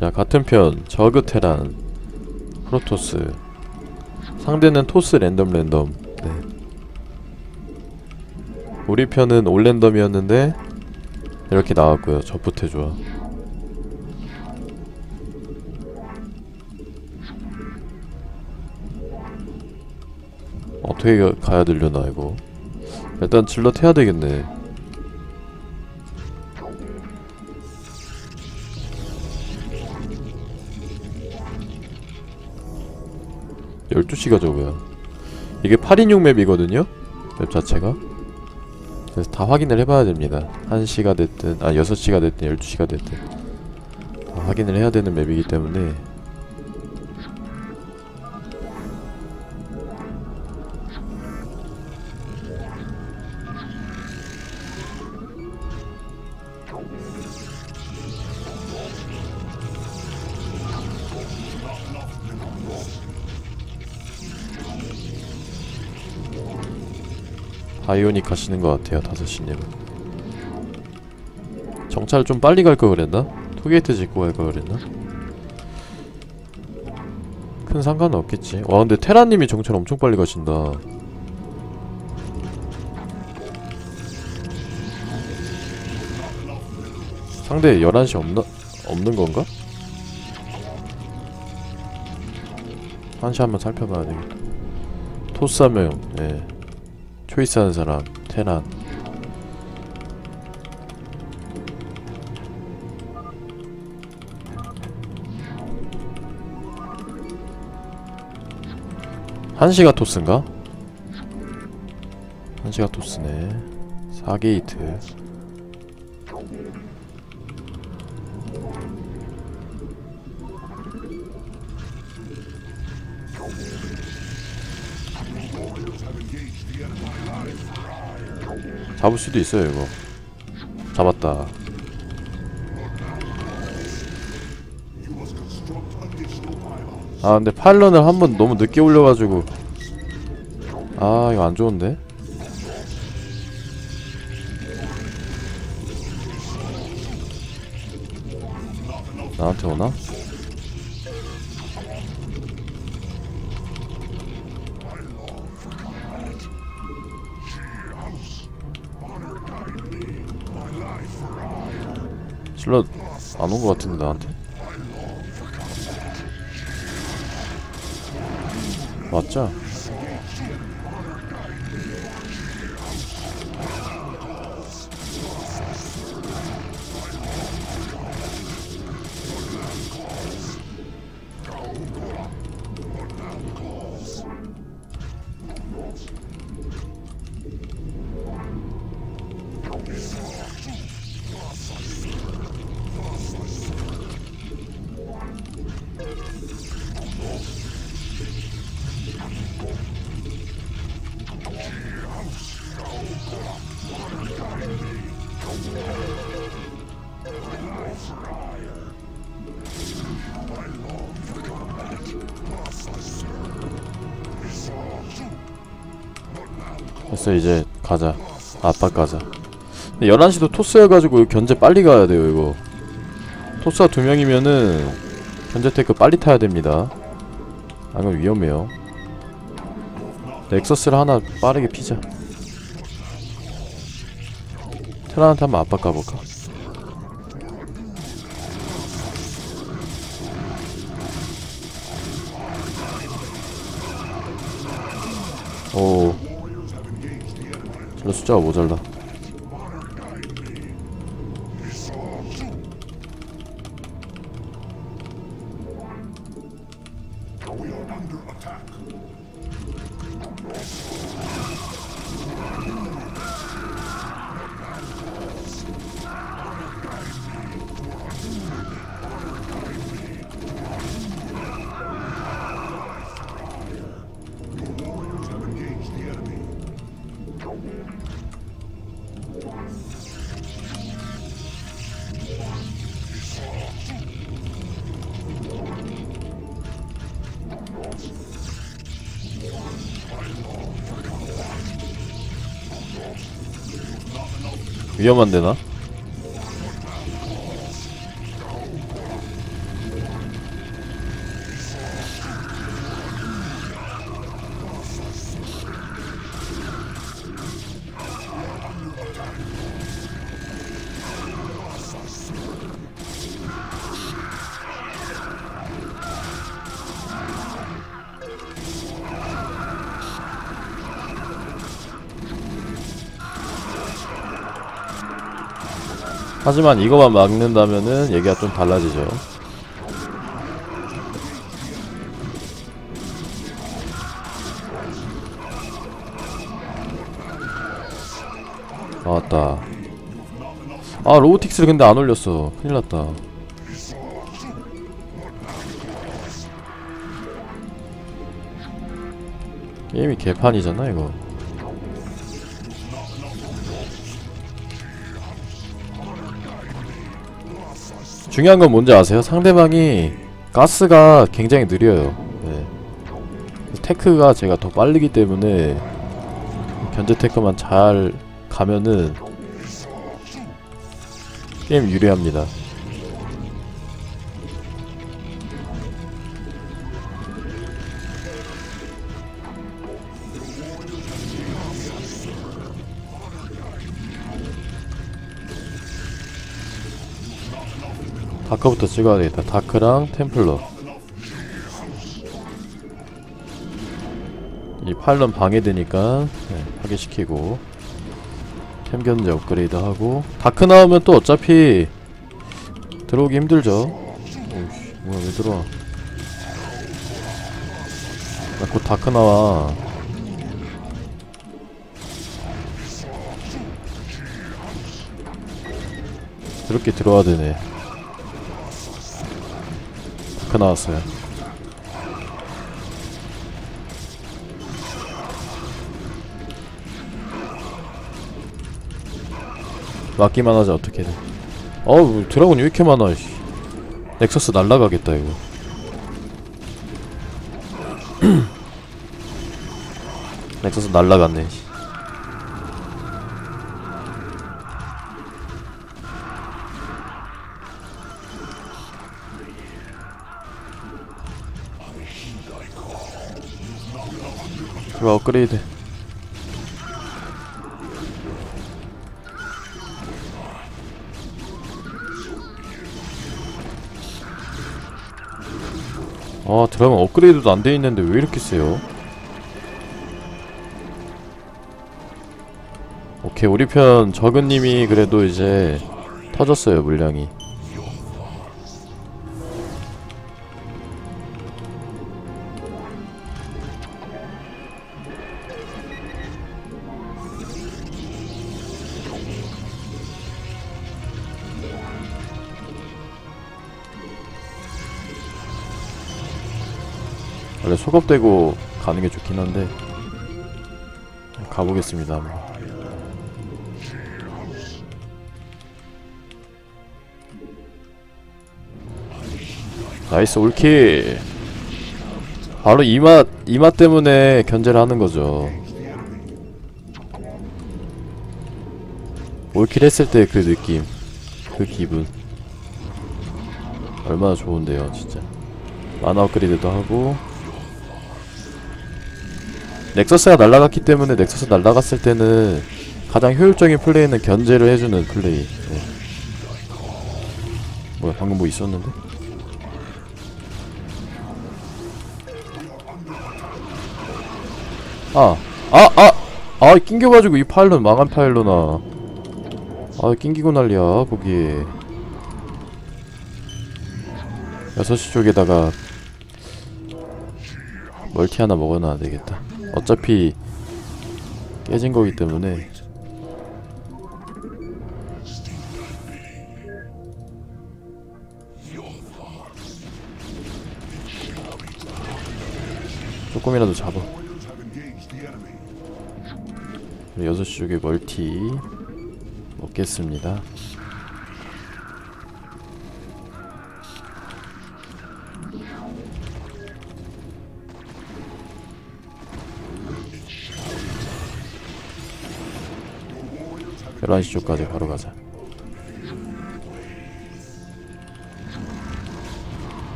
자 같은 편 저그 테란 프로토스. 상대는 토스 랜덤 랜덤. 네. 우리 편은 올 랜덤이었는데 이렇게 나왔고요. 저부터 좋아 어떻게 가- 가야 되려나 이거? 일단 질럿 해야 되겠네 열두 시가 저거야. 이게 8인용 맵이거든요? 맵 자체가. 그래서 다 확인을 해봐야 됩니다. 1시가 됐든 아 6시가 됐든 12시가 됐든. 다 확인을 해야 되는 맵이기 때문에 바이오닉 하시는 것 같아요 5시님은 정찰 좀 빨리 갈 걸 그랬나? 투게이트 짓고 갈 걸 그랬나? 큰 상관은 없겠지 와 근데 테라님이 정찰 엄청 빨리 가신다 상대 11시 없나? 없는 건가? 1시 한번 살펴봐야 되겠다 토스 한명 예 초이스하는 사람 테란. 한시가 토스인가? 한시가 토스네. 4게이트 잡을 수도 있어요 이거. 잡았다. 아 근데 파일런을 한 번 너무 늦게 올려가지고. 아 이거 안 좋은데? 나한테 오나? 슬롯 안온 것 같은데 나한테 맞죠? 됐어 이제 가자. 아빠 가자. 근데 11시도 토스여가지고 견제 빨리 가야 돼요 이거. 토스가 두 명이면은 견제 테크 빨리 타야 됩니다. 아니면 위험해요. 넥서스를 하나 빠르게 피자. 테란한테 한번 압박 가볼까? 오 숫자가 모자라 위험한데 나? 하지만 이거만 막는다면은 얘기가 좀 달라지죠. 나왔다. 아 로보틱스를 근데 안 올렸어. 큰일 났다. 게임이 개판이잖아 이거. 중요한 건 뭔지 아세요? 상대방이 가스가 굉장히 느려요. 네. 테크가 제가 더 빠르기 때문에 견제 테크만 잘 가면은 게임 유리합니다. 다크부터 찍어야 되겠다. 다크랑 템플러. 이 팔런 방해되니까 네, 파괴시키고 템 견제 업그레이드 하고 다크 나오면 또 어차피 들어오기 힘들죠. 오우씨 뭐야 왜 들어와? 나 곧 다크 나와. 그렇게 들어와야 되네. 다크 나왔어요. 맞기만 하자 어떻게든 어우 드라곤이 왜 이렇게 많아 씨. 넥서스 날라가겠다 이거 넥서스 날라갔네 씨. 제발 업그레이드 아 드라곤 업그레이드도 안 돼 있는데 왜 이렇게 세요? 오케이 우리 편 적은님이 그래도 이제 터졌어요 물량이 원래 소급되고 가는 게 좋긴 한데 가보겠습니다 한번. 나이스 올킬. 바로 이맛 이맛 때문에 견제를 하는 거죠. 올킬 했을 때 그 느낌 그 기분. 얼마나 좋은데요 진짜. 만화 업그레이드도 하고 넥서스가 날라갔기 때문에 넥서스 날라갔을 때는 가장 효율적인 플레이는 견제를 해주는 플레이 네. 뭐야 방금 뭐 있었는데? 아! 아! 아! 아 낑겨가지고 이 파일럿 망한 파일럿아 아 낑기고 난리야 거기에 6시 쪽에다가 멀티 하나 먹어놔야 되겠다 어차피 깨진 거기 때문에. 조금이라도 잡아. 6시 쪽에 멀티 먹겠습니다 열한 시 쪽까지 바로 가자.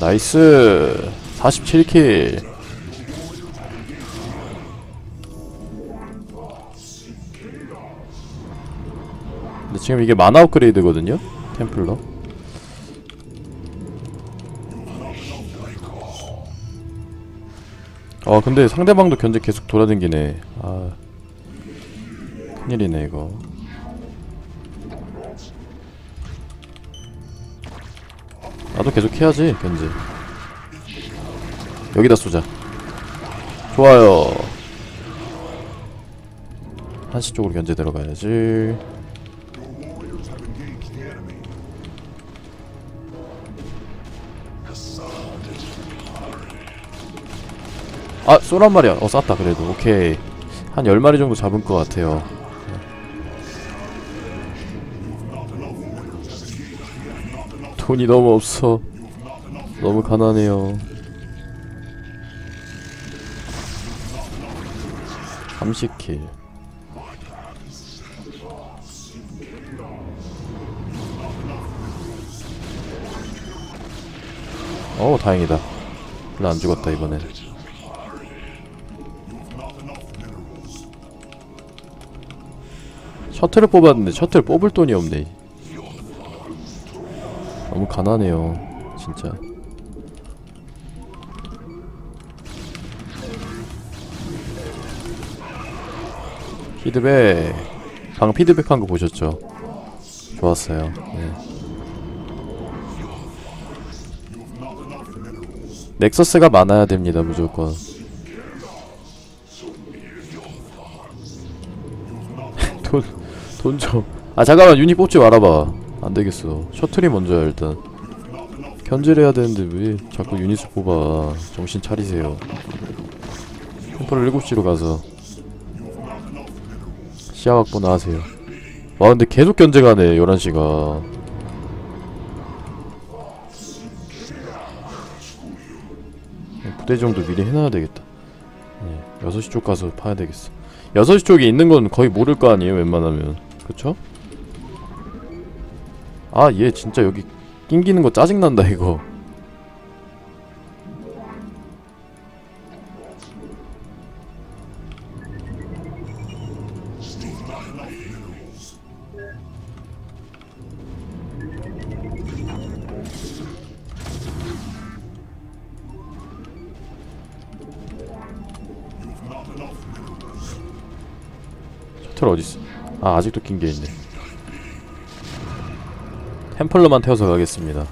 나이스! 47킬. 근데 지금 이게 마나 업그레이드거든요? 템플러 아 근데 상대방도 견제 계속 돌아다니네. 아 큰일이네 이거. 나도 계속 해야지 견제 여기다 쏘자. 좋아요. 한시 쪽으로 견제 들어가야지 쏘란 말이야. 어 쐈다 그래도. 오케이. 한 10마리 정도 잡은 것 같아요. 돈이 너무 없어. 너무 가난해요. 30킬. 어 다행이다. 별로 안 죽었다 이번엔 셔틀을 뽑았는데 셔틀 뽑을 돈이 없네. 너무 가난해요 진짜. 피드백. 방금 피드백 한 거 보셨죠? 좋았어요. 네. 넥서스가 많아야 됩니다 무조건. 돈, 돈 좀. 아, 잠깐만, 유닛 뽑지 말아봐. 안 되겠어. 셔틀이 먼저야, 일단. 견제를 해야 되는데 왜 자꾸 유닛을 뽑아. 정신 차리세요. 템플을 7시로 가서. 시야 확보나 하세요. 와, 근데 계속 견제가네, 11시가. 부대 정도 미리 해놔야 되겠다. 네, 6시 쪽 가서 파야 되겠어. 6시 쪽에 있는 건 거의 모를 거 아니에요 웬만하면 그쵸? 아 얘 진짜 여기 낑기는 거 짜증난다 이거 셔틀 어딨어 아 아직도 낀 게 있네. 템플러만 태워서 가겠습니다.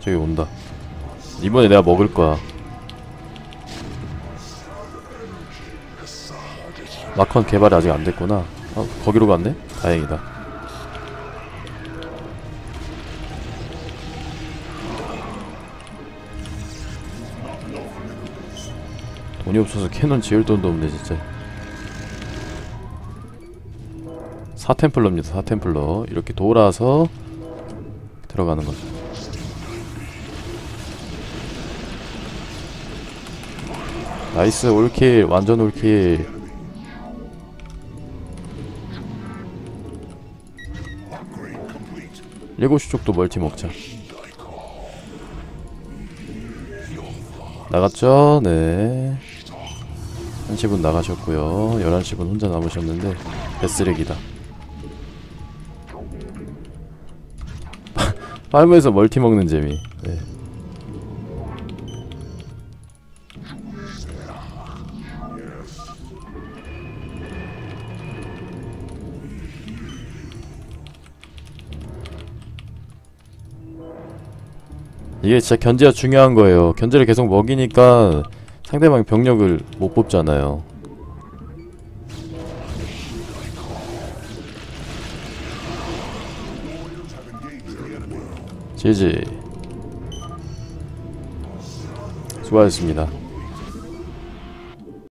저기 온다. 이번에 내가 먹을 거야. 마컨 개발이 아직 안 됐구나. 어 거기로 갔네? 다행이다. 돈이 없어서 캐논 지을 돈도 없네 진짜 사템플러입니다. 사템플러. 이렇게 돌아서 들어가는 거죠. 나이스 올킬. 완전 올킬. 일곱 시 쪽도 멀티 먹자. 나갔죠? 네. 1시분 나가셨고요. 11시분 혼자 남으셨는데 개쓰레기다 팔무에서 멀티 먹는 재미. 네. 이게 진짜 견제가 중요한 거예요. 견제를 계속 먹이니까 상대방 병력을 못 뽑잖아요 지지 수고하셨습니다